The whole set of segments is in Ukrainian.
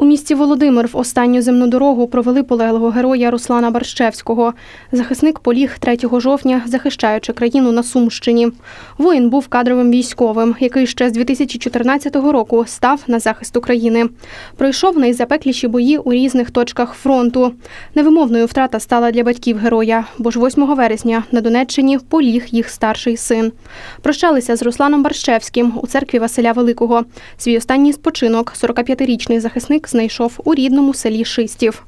У місті Володимир в останню земну дорогу провели полеглого героя Руслана Барщевського. Захисник поліг 3 жовтня, захищаючи країну на Сумщині. Воїн був кадровим військовим, який ще з 2014 року став на захист України. Пройшов найзапекліші бої у різних точках фронту. Невимовною втрата стала для батьків героя, бо ж 8 вересня на Донеччині поліг їх старший син. Прощалися з Русланом Барщевським у церкві Василя Великого. Свій останній спочинок 45-річний захисник знайшов у рідному селі Шистів.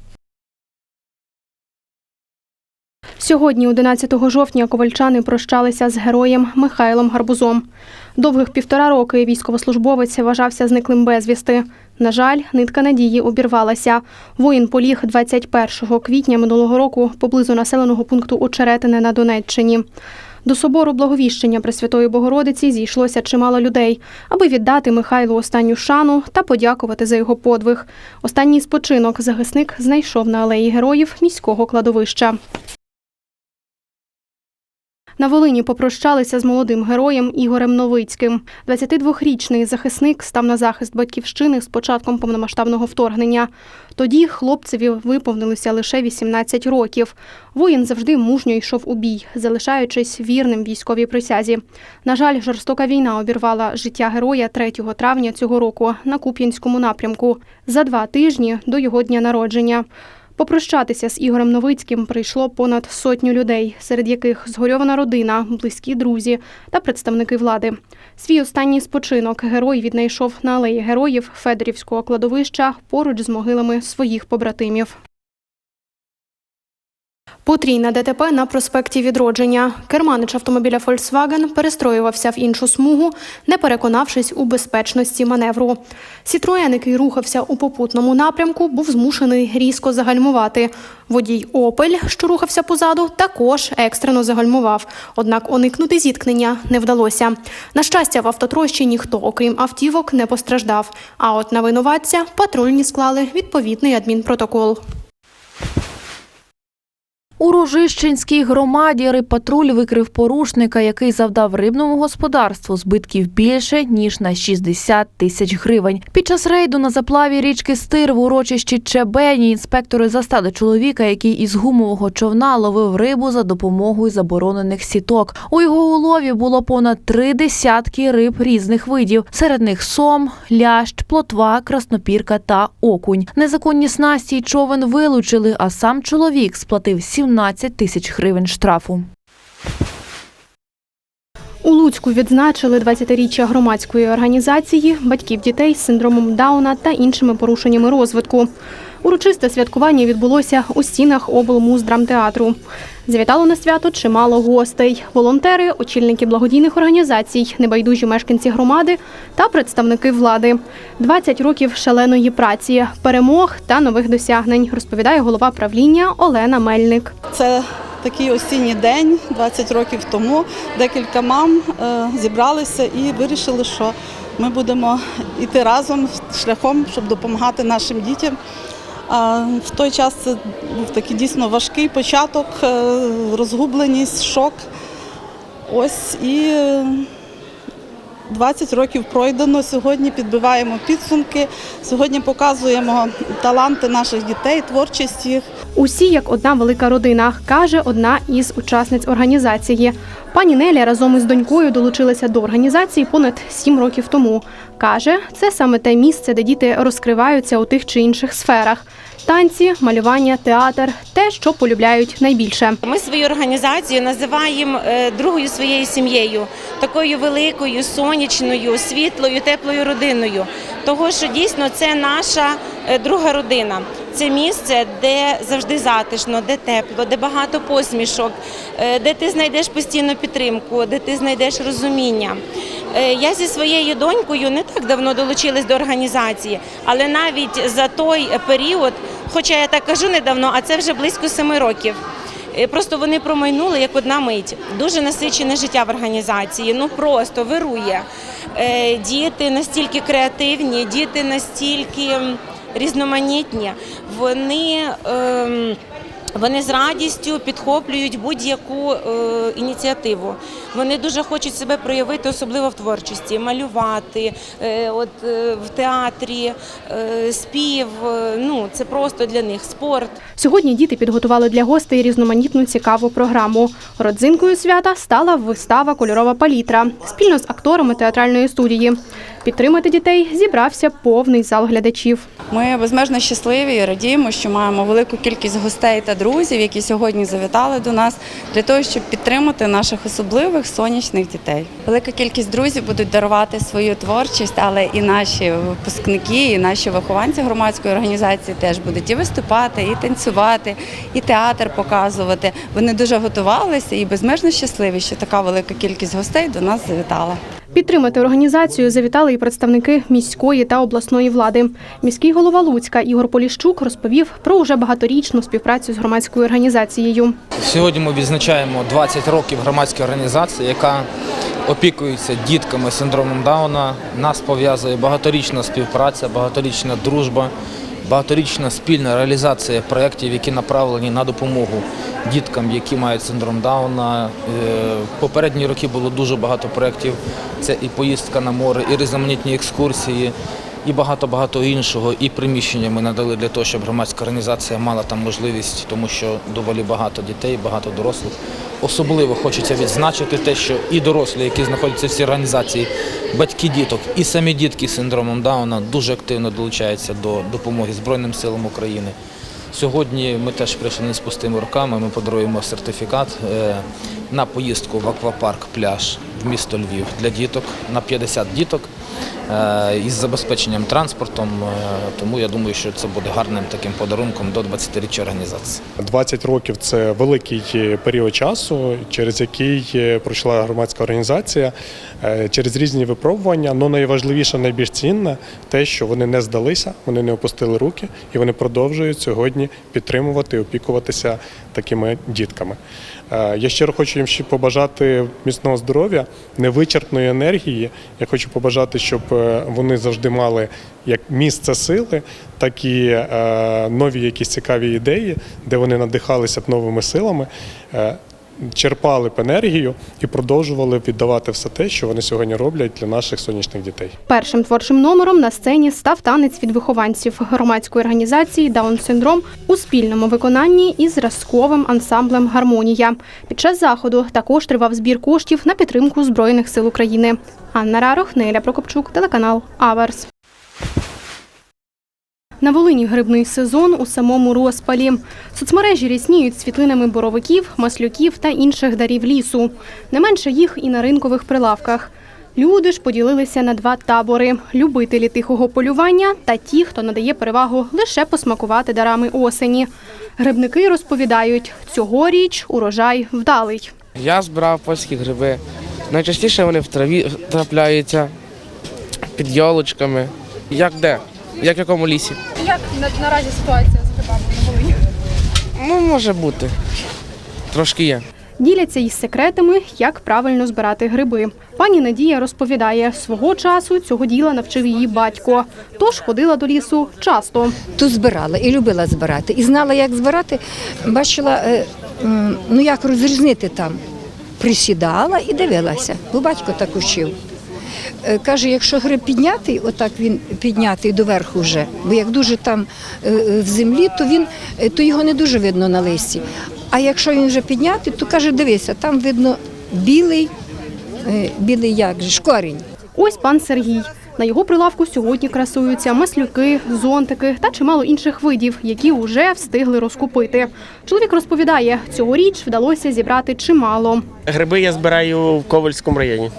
Сьогодні, 11 жовтня, ковальчани прощалися з героєм Михайлом Гарбузом. Довгих півтора роки військовослужбовець вважався зниклим безвісти. На жаль, нитка надії обірвалася. Воїн поліг 21 квітня минулого року поблизу населеного пункту Очеретине на Донеччині. До собору Благовіщення Пресвятої Богородиці зійшлося чимало людей, аби віддати Михайлу останню шану та подякувати за його подвиг. Останній спочинок захисник знайшов на алеї героїв міського кладовища. На Волині попрощалися з молодим героєм Ігорем Новицьким. 22-річний захисник став на захист батьківщини з початком повномасштабного вторгнення. Тоді хлопцеві виповнилося лише 18 років. Воїн завжди мужньо йшов у бій, залишаючись вірним військовій присязі. На жаль, жорстока війна обірвала життя героя 3 травня цього року на Куп'янському напрямку за два тижні до його дня народження. Попрощатися з Ігорем Новицьким прийшло понад сотню людей, серед яких згорьована родина, близькі друзі та представники влади. Свій останній спочинок герой віднайшов на алеї героїв Федорівського кладовища поруч з могилами своїх побратимів. Потрійне ДТП на проспекті Відродження. Керманич автомобіля Volkswagen перестроювався в іншу смугу, не переконавшись у безпечності маневру. Сітроен, який рухався у попутному напрямку, був змушений різко загальмувати. Водій Опель, що рухався позаду, також екстрено загальмував. Однак уникнути зіткнення не вдалося. На щастя, в автотрощі ніхто, окрім автівок, не постраждав. А от на винуватця патрульні склали відповідний адмінпротокол. У Рожищенській громаді рибпатруль викрив порушника, який завдав рибному господарству збитків більше ніж на 60 тисяч гривень. Під час рейду на заплаві річки Стир в урочищі Чебені інспектори застали чоловіка, який із гумового човна ловив рибу за допомогою заборонених сіток. У його улові було понад три десятки риб різних видів. Серед них сом, лящ, плотва, краснопірка та окунь. Незаконні снасті й човен вилучили, а сам чоловік сплатив 17 тисяч гривень штрафу. У Луцьку відзначили 20-річчя громадської організації батьків дітей з синдромом Дауна та іншими порушеннями розвитку. Урочисте святкування відбулося у стінах облмуздрамтеатру. Завітало на свято чимало гостей: волонтери, очільники благодійних організацій, небайдужі мешканці громади та представники влади. 20 років шаленої праці, перемог та нових досягнень, розповідає голова правління Олена Мельник. Це такий осінній день, 20 років тому. Декілька мам е, зібралися і вирішили, що ми будемо йти разом шляхом, щоб допомагати нашим дітям. А в той час це був такий дійсно важкий початок, е, розгубленість, шок. Ось і 20 років пройдено. Сьогодні підбиваємо підсумки. Сьогодні показуємо таланти наших дітей, творчість їх. Усі як одна велика родина, каже одна із учасниць організації. Пані Неля разом із донькою долучилася до організації понад сім років тому. Каже, це саме те місце, де діти розкриваються у тих чи інших сферах: танці, малювання, театр те, що полюбляють найбільше. Ми свою організацію називаємо е, другою своєю сім'єю, такою великою, сонячною, світлою, теплою родиною. Того, що дійсно це наша е, друга родина. Це місце, де завжди затишно, де тепло, де багато посмішок, е, де ти знайдеш постійну підтримку, де ти знайдеш розуміння. Я зі своєю донькою не так давно долучилась до організації, але навіть за той період, хоча я так кажу недавно, а це вже близько семи років. Е, Просто вони промайнули як одна мить. Дуже насичене життя в організації. Ну просто вирує. Е, Діти настільки креативні, діти настільки різноманітні. Вони ем, Вони з радістю підхоплюють будь-яку е, ініціативу. Вони дуже хочуть себе проявити, особливо в творчості, малювати, е, от е, в театрі, е, спів. е, Ну це просто для них спорт. Сьогодні діти підготували для гостей різноманітну цікаву програму. Родзинкою свята стала вистава Кольорова палітра спільно з акторами театральної студії. Підтримати дітей зібрався повний зал глядачів. Ми безмежно щасливі і радіємо, що маємо велику кількість гостей та друзів, які сьогодні завітали до нас для того, щоб підтримати наших особливих сонячних дітей. Велика кількість друзів будуть дарувати свою творчість, але і наші випускники, і наші вихованці громадської організації теж будуть і виступати, і танцювати, і театр показувати. Вони дуже готувалися і безмежно щасливі, що така велика кількість гостей до нас завітала. Підтримати організацію завітали і представники міської та обласної влади. Міський голова Луцька Ігор Поліщук розповів про уже багаторічну співпрацю з громадською організацією. Сьогодні ми відзначаємо 20 років громадської організації, яка опікується дітками з синдромом Дауна. Нас пов'язує багаторічна співпраця, багаторічна дружба, багаторічна спільна реалізація проєктів, які направлені на допомогу діткам, які мають синдром Дауна. Е, попередні роки було дуже багато проєктів. Це і поїздка на море, і різноманітні екскурсії. І багато-багато іншого, і приміщення ми надали для того, щоб громадська організація мала там можливість, тому що доволі багато дітей, багато дорослих. Особливо хочеться відзначити те, що і дорослі, які знаходяться в цій організації, батьки діток, і самі дітки з синдромом Дауна дуже активно долучаються до допомоги Збройним силам України. Сьогодні ми теж прийшли не з пустими руками. Ми подаруємо сертифікат е, на поїздку в аквапарк пляж в місто Львів для діток на 50 діток із забезпеченням транспортом. Е, Тому я думаю, що це буде гарним таким подарунком до 20-річчя організації. 20 років це великий е, період часу, через який е, пройшла громадська організація е, через різні випробування. але найважливіше, найбільш цінне те, що вони не здалися, вони не опустили руки і вони продовжують сьогодні підтримувати і опікуватися такими дітками. Е, Я щиро хочу їм ще побажати міцного здоров'я, невичерпної енергії. Я хочу побажати, щоб е, вони завжди мали як місце сили, так і е, нові якісь цікаві ідеї, де вони надихалися б новими силами, е, черпали б енергію і продовжували віддавати все те, що вони сьогодні роблять для наших сонячних дітей. Першим творчим номером на сцені став танець від вихованців громадської організації Даун Синдром у спільному виконанні із зразковим ансамблем Гармонія. Під час заходу також тривав збір коштів на підтримку Збройних сил України. Анна Рарох, Неля Прокопчук, телеканал Аверс. На Волині грибний сезон у самому розпалі. Соцмережі рісніють світлинами боровиків, маслюків та інших дарів лісу. Не менше їх і на ринкових прилавках. Люди ж поділилися на два табори: любителі тихого полювання та ті, хто надає перевагу лише посмакувати дарами осені. Грибники розповідають, цьогоріч урожай вдалий. Я збирав польські гриби. Найчастіше вони в траві трапляються під йолочками. Як де? Як в якому лісі? Як наразі ситуація з грибами на Волині? Ну, може бути. Трошки є. Діляться із секретами, як правильно збирати гриби. Пані Надія розповідає, свого часу цього діла навчив її батько, тож ходила до лісу часто. Тут збирала і любила збирати. І знала, як збирати. Бачила, е, ну як розрізнити там. Присідала і дивилася, бо батько так учив. Е, Каже, якщо гриб піднятий, отак він піднятий доверху вже, бо як дуже там е, е, в землі, то він то його не дуже видно на листі. А якщо він вже піднятий, то каже, дивися, там видно білий, білий як же, ж, корінь. Ось пан Сергій. На його прилавку сьогодні красуються маслюки, зонтики та чимало інших видів, які вже встигли розкупити. Чоловік розповідає, цьогоріч вдалося зібрати чимало. Гриби я збираю в Ковальському районі.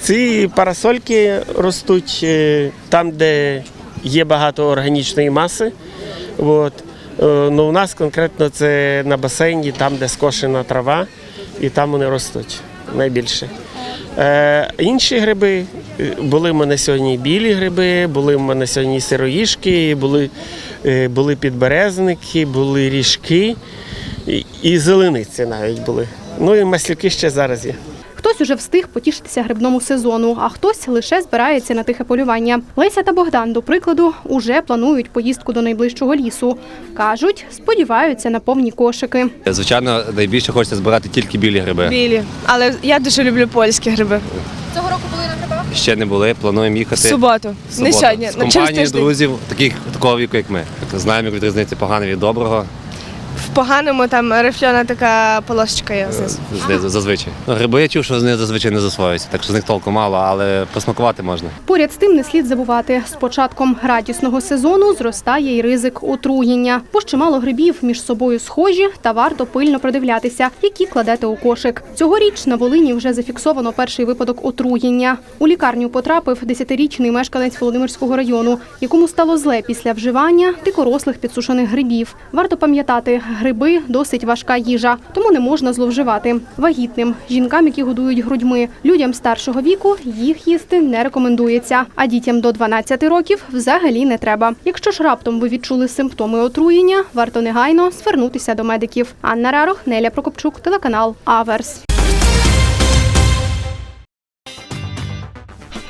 Ці парасольки ростуть е, там, де є багато органічної маси. От. Е, Ну, у нас конкретно це на басейні, там, де скошена трава, і там вони ростуть найбільше. Е, інші гриби були в мене сьогодні білі гриби, були в мене сьогодні сироїшки, були, були підберезники, були ріжки і, і зелениці навіть були. Ну і маслюки ще зараз є. Хтось уже встиг потішитися грибному сезону, а хтось лише збирається на тихе полювання. Леся та Богдан, до прикладу, уже планують поїздку до найближчого лісу. кажуть, сподіваються на повні кошики. Звичайно, найбільше хочеться збирати тільки білі гриби. Білі. Але я дуже люблю польські гриби. Ще не були, плануємо їхати. В суботу. Не суботу. сьогодні. З через компанією тиждень. друзів, таких такого віку, як ми. Знаємо, як відрізнити погане від доброго поганому там рифляна така полосочка є знизу. знизу зазвичай. Ну, гриби я чув, що з них зазвичай не засвоюються, так що з них толку мало, але посмакувати можна. Поряд з тим не слід забувати, з початком градісного сезону зростає й ризик отруєння, бо ще мало грибів між собою схожі, та варто пильно продивлятися, які кладете у кошик. Цьогоріч на Волині вже зафіксовано перший випадок отруєння. У лікарню потрапив 10-річний мешканець Володимирського району, якому стало зле після вживання дикорослих підсушених грибів. Варто пам'ятати, гриби досить важка їжа, тому не можна зловживати. Вагітним, жінкам, які годують грудьми, людям старшого віку їх їсти не рекомендується. А дітям до 12 років взагалі не треба. Якщо ж раптом ви відчули симптоми отруєння, варто негайно звернутися до медиків. Анна Рарох, Неля Прокопчук, телеканал Аверс.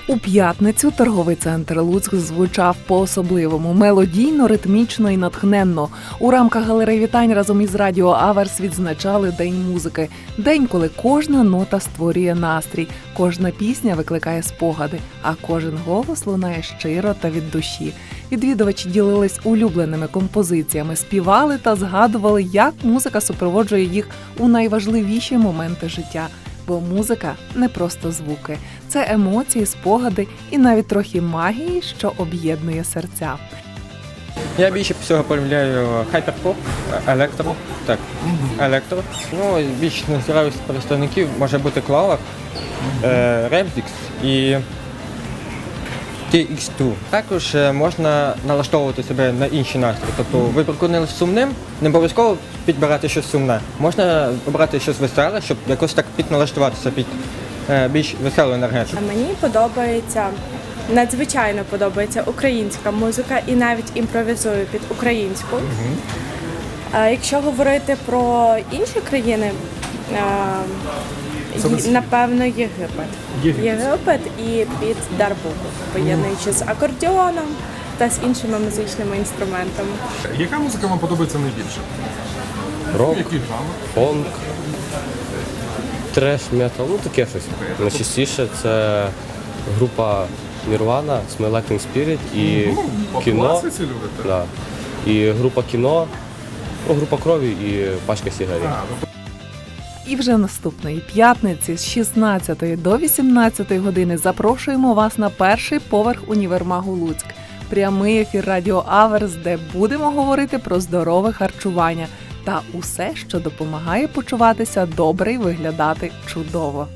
У п'ятницю торговий центр Луцьк звучав по-особливому мелодійно, ритмічно і натхненно. У рамках галереї вітань разом із радіо Аверс відзначали День музики. День, коли кожна нота створює настрій, кожна пісня викликає спогади, а кожен голос лунає щиро та від душі. Відвідувачі ділились улюбленими композиціями, співали та згадували, як музика супроводжує їх у найважливіші моменти життя. Бо музика не просто звуки, це емоції, спогади і навіть трохи магії, що об'єднує серця. Я більше всього полюбляю хайперпоп, електро. Так, електро. Ну, більш назираюсь представників може бути клава Ремзікс і TX2. Також е, можна налаштовувати себе на інші настрої. Тобто ви приконились сумним, не обов'язково підбирати щось сумне. Можна обрати щось веселе, щоб якось так підналаштуватися під е, більш веселу енергетику. Мені подобається, надзвичайно подобається українська музика і навіть імпровізую під українську. А якщо говорити про інші країни, напевно, Єгипет. Єгипет і під дарбуку, поєднуючи з акордіоном та з іншими музичними інструментами. Яка музика вам подобається найбільше? Рок, жанри? фонк, треш, метал, ну таке щось. Найчастіше це група Nirvana, Smell Like Teen Spirit і Ну, по кіно. класиці любите? Да. І група кіно, ну, група крові і пачка сигарет. А, ну, І вже наступної п'ятниці з 16 до 18 години запрошуємо вас на перший поверх універмагу Луцьк. Прямий ефір Радіо Аверс, де будемо говорити про здорове харчування та усе, що допомагає почуватися добре і виглядати чудово.